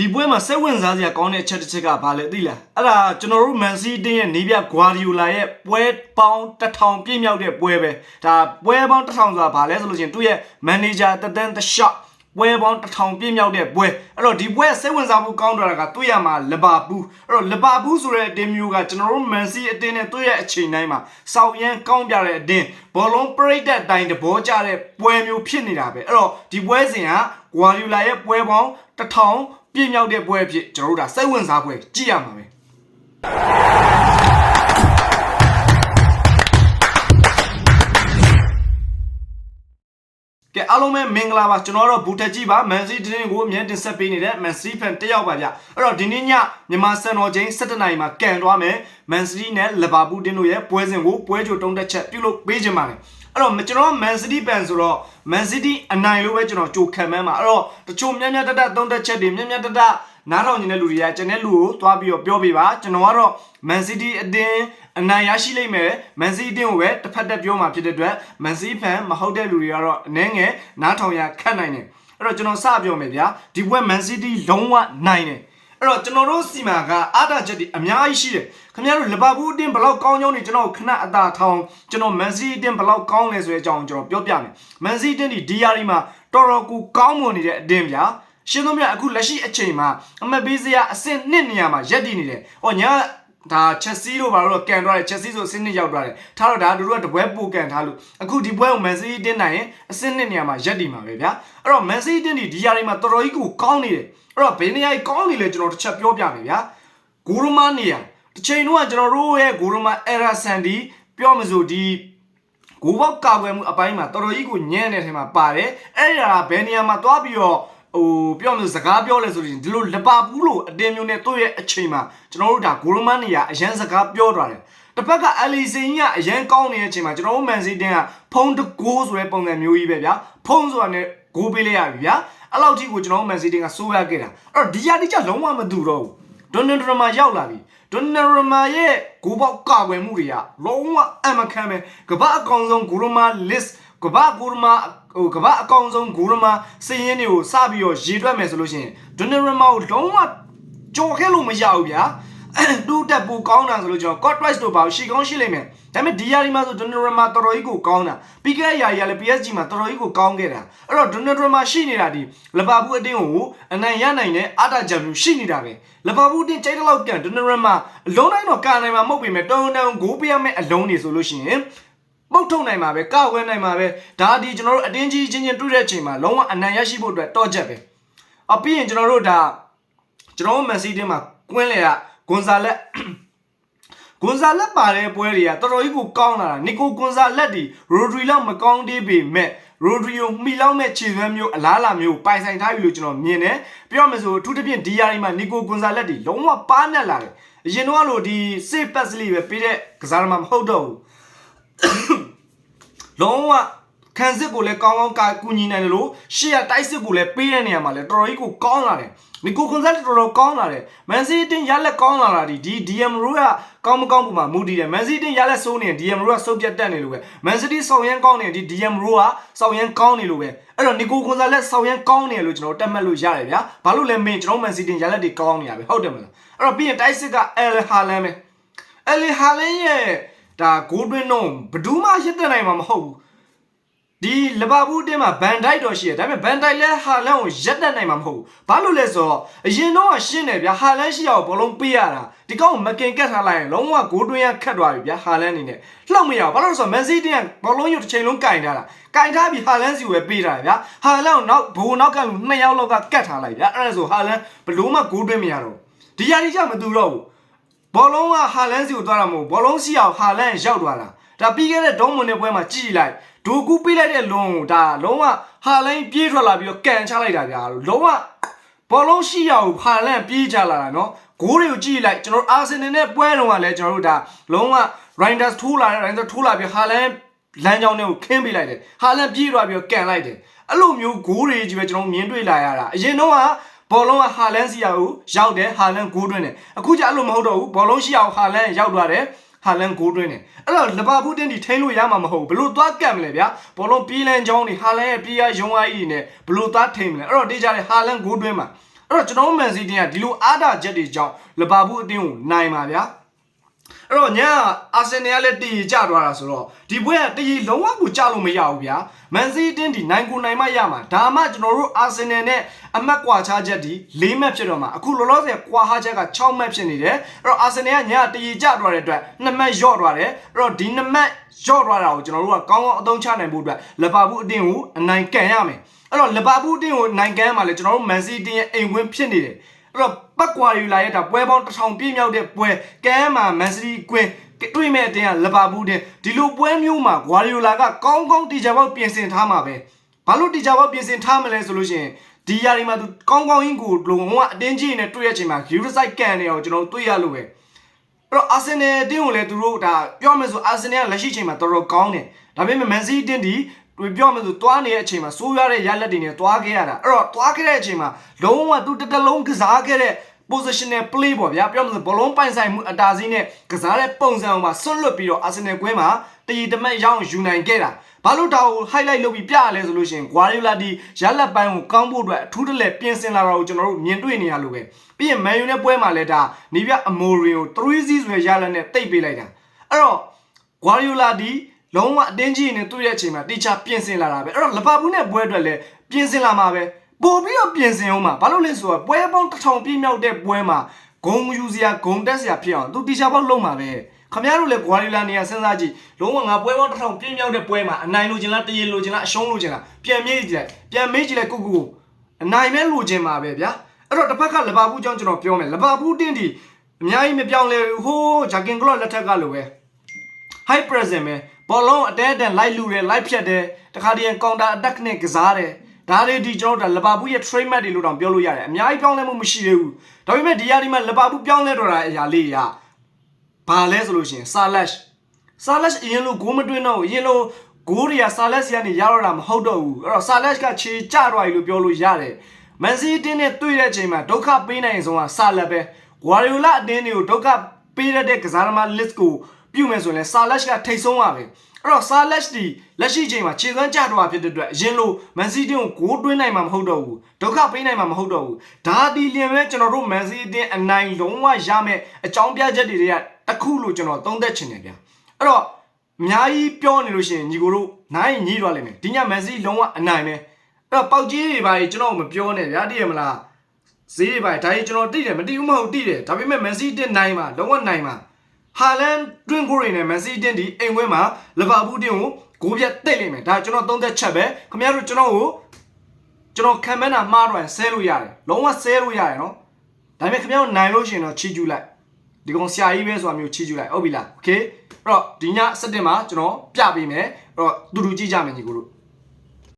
ဒီပွဲမှာစိတ်ဝင်စားစရာကောင်းတဲ့အချက်တစ်ချက်ကဘာလဲသိလားအဲ့ဒါကျွန်တော်တို့မန်စီးတင်းရဲ့နေပြဂွာဒီယိုလာရဲ့ပွဲပေါင်းတစ်ထောင်ပြည့်မြောက်တဲ့ပွဲပဲဒါပွဲပေါင်းတစ်ထောင်ဆိုတာဘာလဲဆိုလို့ချင်းသူ့ရဲ့မန်နေဂျာတသန်းတရှော့ပွဲပေါင်းတစ်ထောင်ပြည့်မြောက်တဲ့ပွဲအဲ့တော့ဒီပွဲစိတ်ဝင်စားဖို့ကောင်းတာကသူ့ရမှာလဘာဘူးအဲ့တော့လဘာဘူးဆိုတဲ့အတင်းမျိုးကကျွန်တော်တို့မန်စီးအတင်းနဲ့သူ့ရဲ့အချိန်တိုင်းမှာစောက်ရမ်းကောင်းပြတဲ့အတင်းဘောလုံးပရိတ်တဲ့အတိုင်းတဘောကြတဲ့ပွဲမျိုးဖြစ်နေတာပဲအဲ့တော့ဒီပွဲစဉ်ကဂွာဒီယိုလာရဲ့ပွဲပေါင်းတစ်ထောင် ပြည့်မြောက်တဲ့ပွဲအဖြစ်ကျွန်တော်တို့ဒါစိတ်ဝင်စားပွဲကြည့်ရမှာပဲကဲအားလုံးပဲမင်္ဂလာပါကျွန်တော်တို့ဘူတက်ကြီးပါမန်စီးတင်းကိုအမြဲတင်ဆက်ပေးနေတဲ့မန်စီးဖန်တယောက်ပါဗျအဲ့တော့ဒီနေ့ညမြန်မာစံတော်ချိန်7:00နာရီမှာကန်သွားမယ်မန်စီးနဲ့လီဗာပူးတင်းတို့ရဲ့ပွဲစဉ်ကိုပွဲကြိုတုံးတက်ချက်ပြုလုပ်ပေးခြင်းပါတယ် အဲ့တော့ကျွန်တော်မန်စီးတီးပန်ဆိုတော့မန်စီးတီးအနိုင်လို့ပဲကျွန်တော်ကြိုခံမှန်းပါအဲ့တော့တချို့မြတ်မြတ်တတတုံးတက်ချက်တွေမြတ်မြတ်တတနားထောင်နေတဲ့လူတွေကကျွန်တဲ့လူကိုသွားပြီးတော့ပြောပြပါကျွန်တော်ကတော့မန်စီးတီးအတင်းအနိုင်ရရှိလိမ့်မယ်မန်စီးအတင်းကိုပဲတစ်ဖက်တက်ပြောမှာဖြစ်တဲ့အတွက်မန်စီးဖန်မဟုတ်တဲ့လူတွေကတော့အနှဲငယ်နားထောင်ရခတ်နိုင်တယ်အဲ့တော့ကျွန်တော်စပြောမယ်ဗျာဒီဘွဲမန်စီးတီးလုံးဝနိုင်တယ် အဲ့တော့ကျွန်တော်တို့စီမာကအာတာချက်တွေအများကြီးရှိတယ်ခင်ဗျားတို့လီဗာပူးအတင်းဘယ်လောက်ကောင်းကြောင်းနေကျွန်တော်ခဏအသာထောင်ကျွန်တော်မန်စီးအတင်းဘယ်လောက်ကောင်းလဲဆိုတဲ့အကြောင်းကျွန်တော်ပြောပြမယ်မန်စီးအတင်းဒီဒီယာရီမှာတော်တော်ကိုကောင်းမွန်နေတဲ့အတင်းဗျာရှင်းသုံးပြအခုလက်ရှိအချိန်မှာအမတ်ပေးစရာအဆင့်နှစ်နေရာမှာရက်တည်နေတယ်။ဟောညာ ဒါချက်စီလို့ပါတော့ကန်သွားတယ်ချက်စီဆိုအဆင့်နှစ်ရောက်သွားတယ်။ထားတော့ဒါတို့ကတပွဲပိုကန်ထားလို့အခုဒီပွဲကိုမန်စီးတင်းနိုင်ရင်အဆင့်နှစ်နေရာမှာရက်တည်မှာပဲဗျာ။အဲ့တော့မန်စီးတင်းဒီဒီယာရီမှာတော်တော်ကြီးကိုကောင်းနေတယ်။အဲ့တော့ဘယ်နေရာကြီးကောင်းနေလဲကျွန်တော်တစ်ချက်ပြောပြမယ်ဗျာ။ဂိုရမာနေရာတစ်ချိန်တော့ကျွန်တော်တို့ရဲ့ဂိုရမာအရာဆန်ဒီပြောမစို့ဒီဂိုးဘောက်ကာကွယ်မှုအပိုင်းမှာတော်တော်ကြီးကိုညံ့တဲ့ထဲမှာပါတယ်အဲ့ဒါဘယ်နေရာမှာသွားပြီးတော့ ဟိုပြောမလို့စကားပြောလဲဆိုရင်ဒီလိုလပါဘူးလို့အတင်းမျိုးနဲ့သူ့ရဲ့အချိန်မှာကျွန်တော်တို့ဒါဂိုရမန်နေရအရန်စကားပြောထားတယ်တစ်ဖက်ကအလီစင်ကြီးကအရန်ကောင်းနေတဲ့အချိန်မှာကျွန်တော်တို့မန်စီတင်ကဖုံးတကိုးဆိုတဲ့ပုံစံမျိုးကြီးပဲဗျာဖုံးဆိုတာနဲ့ဂိုးပေးလိုက်ရပြီဗျာအဲ့လောက်ထိကိုကျွန်တော်တို့မန်စီတင်ကစိုးရခဲ့တာအဲ့တော့ဒီရတိကျလုံးဝမတူတော့ဘူးဒွန်နဒရမာရောက်လာပြီဒွန်နရမာရဲ့ဂိုးပေါက်ကာကွယ်မှုတွေကလုံးဝအမခံပဲကမ္ဘာအကောင်ဆုံးဂိုရမာ list ကမ္ဘာဂိုရမာဟိုကမ္ဘာအကောင်ဆုံးဂိုရမာစည်ရင်းတွေကိုစပြီးတော့ရေတွက်မယ်ဆိုလို့ရှိရင်ဒွန်နရမာကိုလုံးဝကြော်ခဲ့လို့မရဘူးဗျာတူတက်ပူကောင်းတာဆိုလို့ကျွန်တော် cot twice တို့ပါရှီကောင်းရှိလိမ့်မယ်ဒါပေမဲ့ဒီယာဒီမှာဆိုဒွန်နရမာတော်တော်ကြီးကိုကောင်းတာပြီးခဲ့တဲ့ယာရီကလည်း PSG မှာတော်တော်ကြီးကိုကောင်းခဲ့တာအဲ့တော့ဒွန်နရမာရှိနေတာဒီလဘာဘူးအတင်းကိုအနိုင်ရနိုင်တဲ့အာတာဂျမ်မျိုးရှိနေတာပဲလဘာဘူးအတင်းကျိတ်တလောက်ကန်ဒွန်နရမာအလုံးတိုင်းတော့ကာနိုင်မှာမဟုတ်ပေမဲ့တုံတုံဂိုးပြရမယ့်အလုံးတွေဆိုလို့ရှိရင် ပုတ်ထုတ်နိုင်မှာပဲကောက်ဝဲနိုင်မှာပဲဒါဒီကျွန်တော်တို့အတင်းကြီးချင်းချင်းတွေ့တဲ့အချိန်မှာလုံးဝအနိုင်ရရှိဖို့အတွက်တော့ချက်ပဲအပြီးရင်ကျွန်တော်တို့ဒါကျွန်တော်တို့မန်စီးတင်းမှာကွင်းလေကဂွန်ဇာလက်ဂွန်ဇာလက်ပါတဲ့ပွဲတွေကတော်တော်ကြီးကိုကောင်းလာတာနီကိုဂွန်ဇာလက်ဒီရိုဒရီလောက်မကောင်းသေးပေမဲ့ရိုဒရီယိုမိလောက်မဲ့ခြေစွမ်းမျိုးအလားလာမျိုးပိုင်ဆိုင်ထားပြီလို့ကျွန်တော်မြင်တယ်ပြောမယ်ဆိုအထူးသဖြင့်ဒီယာရီမှာနီကိုဂွန်ဇာလက်ဒီလုံးဝပါနက်လာတယ်အရင်တော့လို့ဒီစေ့ပတ်စလီပဲပေးတဲ့ကစားသမားမဟုတ်တော့ဘူး လုံးဝခံစစ်ကိုလည်းကောင်းကောင်းကာကူညီနိုင်တယ်လို့ရှေ့ရတိုက်စစ်ကိုလည်းပေးတဲ့နေရာမှာလည်းတော်တော်ကြီးကိုကောင်းလာတယ်နီကိုကွန်ဆာတော်တော်ကောင်းလာတယ်မန်စီးတင်ရလက်ကောင်းလာတာဒီဒီ DM ရိုးကကောင်းမကောင်းပုံမှာမူတည်တယ်မန်စီးတင်ရလက်ဆိုးနေ DM ရိုးကစုပ်ပြတ်တက်နေလို့ပဲမန်စီးတီဆောင်ရန်ကောင်းနေဒီ DM ရိုးကဆောင်ရန်ကောင်းနေလို့ပဲအဲ့တော့နီကိုကွန်ဆာလက်ဆောင်ရန်ကောင်းနေလို့ကျွန်တော်တက်မှတ်လို့ရတယ်ဗျာဘာလို့လဲမင်းကျွန်တော်မန်စီးတင်ရလက်တွေကောင်းနေရပဲဟုတ်တယ်မလားအဲ့တော့ပြီးရင်တိုက်စစ်ကအယ်ဟာလန်ပဲအယ်ဟာလန်ရဲ့ ဒါဂိုးတွင်းတော့ဘယ်သူမှရစ်တဲ့နိုင်မှာမဟုတ်ဘူးဒီလဘာဘူးတင်းမှာဘန်ဒိုက်တော့ရှိတယ်ဒါပေမဲ့ဘန်ဒိုက်လဲဟာလန်ကိုရက်တက်နိုင်မှာမဟုတ်ဘူးဘာလို့လဲဆိုတော့အရင်တော့ရှင်းတယ်ဗျာဟာလန်ရှိအောင်ဘလုံးပေးရတာဒီကောင်မကင်ကတ်ထားလိုက်ရင်လုံးဝဂိုးတွင်းရခတ်သွားပြီဗျာဟာလန်အနေနဲ့လှုပ်မရဘူးဘာလို့လဲဆိုတော့မန်စီးတင်းကဘလုံးရုပ်တစ်ချိန်လုံးကင်ထားတာကင်ထားပြီးဟာလန်စီကိုပဲပေးတာဗျာဟာလန်ကိုနောက်ဘိုးနောက်ကလူနှစ်ယောက်လောက်ကကတ်ထားလိုက်ဗျာအဲ့ဒါဆိုဟာလန်ဘလို့မှဂိုးတွင်းမရတော့ဒီယာဒီကြမတူတော့ဘူး ဘောလုံးကဟာလန်စီကိုသွားတာမဟုတ်ဘောလုံးစီအောင်ဟာလန်ရောက်သွားတာဒါပြီးခဲ့တဲ့ဒုံးမွန်တဲ့ပွဲမှာကြည်လိုက်ဒိုကူပေးလိုက်တဲ့လွန်ကိုဒါလုံးဝဟာလိုင်းပြေးထွက်လာပြီးတော့ကန်ချလိုက်တာဗျာလုံးဝဘောလုံးရှိရအောင်ဟာလန်ပြေးချလာတာနော်ဂိုးတွေကိုကြည့်လိုက်ကျွန်တော်အာဆင်နယ်နဲ့ပွဲတုန်းကလည်းကျွန်တော်တို့ဒါလုံးဝ Rinders ထိုးလာတဲ့ Rinders ထိုးလာပြီးဟာလန်လမ်းကြောင်းတွေကိုခင်းပေးလိုက်တယ်ဟာလန်ပြေးသွားပြီးတော့ကန်လိုက်တယ်အဲ့လိုမျိုးဂိုးတွေကြီးပဲကျွန်တော်မြင်တွေ့လာရတာအရင်တော့က ဘောလုံးကဟာလန်စီယာကိုရောက်တယ်ဟာလန်ဂိုးတွင်းတယ်အခုကျအဲ့လိုမဟုတ်တော့ဘူးဘောလုံးရှိအောင်ဟာလန်ရောက်သွားတယ်ဟာလန်ဂိုးတွင်းတယ်အဲ့တော့လဘာဘူးတင်းဒီထိန်းလို့ရမှာမဟုတ်ဘူးဘလို့သွားကတ်မလဲဗျာဘောလုံးပြေးလန်းချောင်းတွေဟာလန်ရဲ့ပြေးရယုံအားကြီးတွေနဲ့ဘလို့သွားထိန်းမလဲအဲ့တော့တေးကြတယ်ဟာလန်ဂိုးတွင်းမှာအဲ့တော့ကျွန်တော်တို့မန်စီးတီးကဒီလိုအားတာချက်တွေကြောင့်လဘာဘူးအတင်းကိုနိုင်ပါဗျာ အဲ့တော့ညာအာဆင်နယ်ကလည်းတည်ကြသွားတာဆိုတော့ဒီပွဲကတည်လုံးဝကိုကြလို့မရဘူးဗျာမန်စီးတင်းဒီနိုင်ကိုနိုင်မှရမှာဒါမှကျွန်တော်တို့အာဆင်နယ်နဲ့အမတ်ကွာခြားချက်ဒီ၄မှတ်ဖြစ်တော့မှာအခုလောလောဆယ်ကွာဟာချက်က6မှတ်ဖြစ်နေတယ်အဲ့တော့အာဆင်နယ်ကညာတည်ကြသွားတဲ့အတွက်2မှတ်လျော့သွားတယ်အဲ့တော့ဒီ2မှတ်လျော့သွားတာကိုကျွန်တော်တို့ကကောင်းကောင်းအသုံးချနိုင်ဖို့အတွက်လဘာဘူးအတင်းကိုအနိုင်ကန်ရမယ်အဲ့တော့လဘာဘူးအတင်းကိုနိုင်ကန်မှာလေကျွန်တော်တို့မန်စီးတင်းရဲ့အိမ်ဝင်ဖြစ်နေတယ် အဲ့တော့ပတ်ကွာယူလာရဲ့ဒါပွဲပေါင်းတစ်ထောင်ပြည့်မြောက်တဲ့ပွဲကမ်းမှာမန်စတီကွင်းတွေ့မဲ့အတင်းကလဘာဘူးတဲ့ဒီလိုပွဲမျိုးမှာဂွာရီယိုလာကကောင်းကောင်းတီချာပေါက်ပြင်ဆင်ထားမှာပဲဘာလို့တီချာပေါက်ပြင်ဆင်ထားမလဲဆိုလို့ရှိရင်ဒီຢာဒီမှာသူကောင်းကောင်းကြီးကိုလုံဝအတင်းကြီးနဲ့တွေ့ရချိန်မှာယူရဆိုင်ကန်နေအောင်ကျွန်တော်တွေ့ရလို့ပဲအဲ့တော့အာဆင်နယ်အတင်းကိုလည်းသူတို့ဒါပြောမယ်ဆိုအာဆင်နယ်ကလက်ရှိချိန်မှာတော်တော်ကောင်းတယ်ဒါပေမဲ့မန်စီးအတင်းဒီ တွေ့ပြောမယ်ဆိုသွားနေတဲ့အချိန်မှာစိုးရတဲ့ရလက်တွေနဲ့သွားခဲ့ရတာအဲ့တော့သွားခဲ့တဲ့အချိန်မှာလုံးဝသူတစ်တလုံးကစားခဲ့တဲ့ positional play ပေါ့ဗျာပြောမှဆိုဘလုံးပိုင်ဆိုင်မှုအတားစီးနဲ့ကစားတဲ့ပုံစံမှာဆွတ်လွတ်ပြီးတော့ Arsenal ကွင်းမှာတရီတမက်ရောင်းယူနိုင်ခဲ့တာဘာလို့ဒါကို highlight လုပ်ပြီးပြရလဲဆိုလို့ရှိရင် Guardiola ဒီရလက်ပိုင်းကိုကောင်းဖို့အတွက်အထူးတလဲပြင်ဆင်လာတာကိုကျွန်တော်တို့မြင်တွေ့နေရလို့ပဲပြီးရင် Man U နဲ့ပွဲမှာလည်းဒါနီးပြအမိုရီကို3-0ဆိုရရလက်နဲ့တိတ်ပေးလိုက်တာအဲ့တော့ Guardiola ဒီ လုံးဝအတင်းကြီးနဲ့တွေ့တဲ့အချိန်မှာတေချာပြင်ဆင်လာတာပဲအဲ့တော့လီဗာပူးနဲ့ပွဲအတွက်လည်းပြင်ဆင်လာမှာပဲပို့ပြီးတော့ပြင်ဆင်အောင်မှာဘာလို့လဲဆိုတော့ပွဲပေါင်းတစ်ထောင်ပြည့်မြောက်တဲ့ပွဲမှာဂုံယူစရာဂုံတက်စရာဖြစ်အောင်သူတေချာပေါက်လုံးမှာပဲခမရတို့လည်းဂွာရီလာနေရစဉ်းစားကြည့်လုံးဝငါပွဲပေါင်းတစ်ထောင်ပြည့်မြောက်တဲ့ပွဲမှာအနိုင်လိုချင်လားတရေလိုချင်လားအရှုံးလိုချင်လားပြန်မေးကြည့်လိုက်ပြန်မေးကြည့်လိုက်ကိုကိုအနိုင်မဲလိုချင်မှာပဲဗျာအဲ့တော့တစ်ဖက်ကလီဗာပူးကြောင့်ကျွန်တော်ပြောမယ်လီဗာပူးတင်းဒီအများကြီးမပြောင်းလဲဘူးဟိုးဂျာကင်ကလော့လက်ထက်ကလိုပဲ high present ပဲ ဘောလုံးအတဲအတန်လိုက်လူတယ်လိုက်ဖြတ်တယ်တခါတည်း counter attack နဲ့ကစားတယ်ဒါတွေဒီကျွန်တော်တို့လီဗာပူးရဲ့ trademark တွေလို့တောင်ပြောလို့ရတယ်အများကြီးပြောင်းလဲမှုမရှိသေးဘူးဒါပေမဲ့ဒီယာဒီမှာလီဗာပူးပြောင်းလဲတော့တာအရာလေးရဘာလဲဆိုလို့ရှိရင် Salash Salash အရင်လိုဂိုးမတွင်းတော့ဘူးအရင်လိုဂိုးတွေက Salash ကနေရတော့တာမဟုတ်တော့ဘူးအဲ့တော့ Salash ကခြေကျသွားပြီလို့ပြောလို့ရတယ်မန်စီးတင်းနဲ့တွေ့တဲ့အချိန်မှာဒုက္ခပေးနိုင်ဆုံးကဆာလက်ပဲဂွာရီယိုလာအတင်းတွေကိုဒုက္ခပေးရတဲ့ကစားသမား list ကို ပြုမယ်ဆိုရင်ဆာလက်ကထိတ်ဆုံးပါပဲအဲ့တော့ဆာလက်ဒီလက်ရှိချိန်မှာခြေစွမ်းကျတော့ဖြစ်တဲ့အတွက်အရင်လိုမန်စီးတင်းကိုဂိုးတွင်းနိုင်မှာမဟုတ်တော့ဘူးဒုက္ခပေးနိုင်မှာမဟုတ်တော့ဘူးဒါဒီလျင်ပဲကျွန်တော်တို့မန်စီးတင်းအနိုင်လုံးဝရမယ်အကြောင်းပြချက်တွေကတစ်ခုလို့ကျွန်တော်သုံးသပ်ချင်တယ်ဗျာအဲ့တော့အများကြီးပြောနေလို့ရှိရင်ညီကိုတို့နိုင်ညီးသွားလိမ့်မယ်ဒီညမန်စီးလုံးဝအနိုင်ပဲအဲ့တော့ပေါက်ကြီးတွေပါကြီးကျွန်တော်မပြောနဲ့ဗျာတည်ရမလားဈေးတွေပါဒါကြီးကျွန်တော်တိတယ်မတိဘူးမဟုတ်တိတယ်ဒါပေမဲ့မန်စီးတင်းနိုင်မှာလုံးဝနိုင်မှာ ဟာလန်တွင်ကိုရီနဲ့မန်စီးတင်းဒီအိမ်ခွဲမှာလီဗာပူးတင်းကိုဂိုးပြတ်တိတ်လိမ့်မယ်ဒါကျွန်တော်သုံးသက်ချက်ပဲခင်ဗျားတို့ကျွန်တော်ကိုကျွန်တော်ခံမန်းတာမှားတော့ဆဲလို့ရတယ်လုံးဝဆဲလို့ရတယ်နော်ဒါပေမဲ့ခင်ဗျားတို့နိုင်လို့ရှိရင်တော့ချီကျူးလိုက်ဒီကောင်ဆရာကြီးပဲဆိုတာမျိုးချီကျူးလိုက်ဟုတ်ပြီလားโอเคအဲ့တော့ဒီညစက်တင်မှာကျွန်တော်ပြပေးမယ်အဲ့တော့တူတူကြည့်ကြမယ်ညီကိုတို့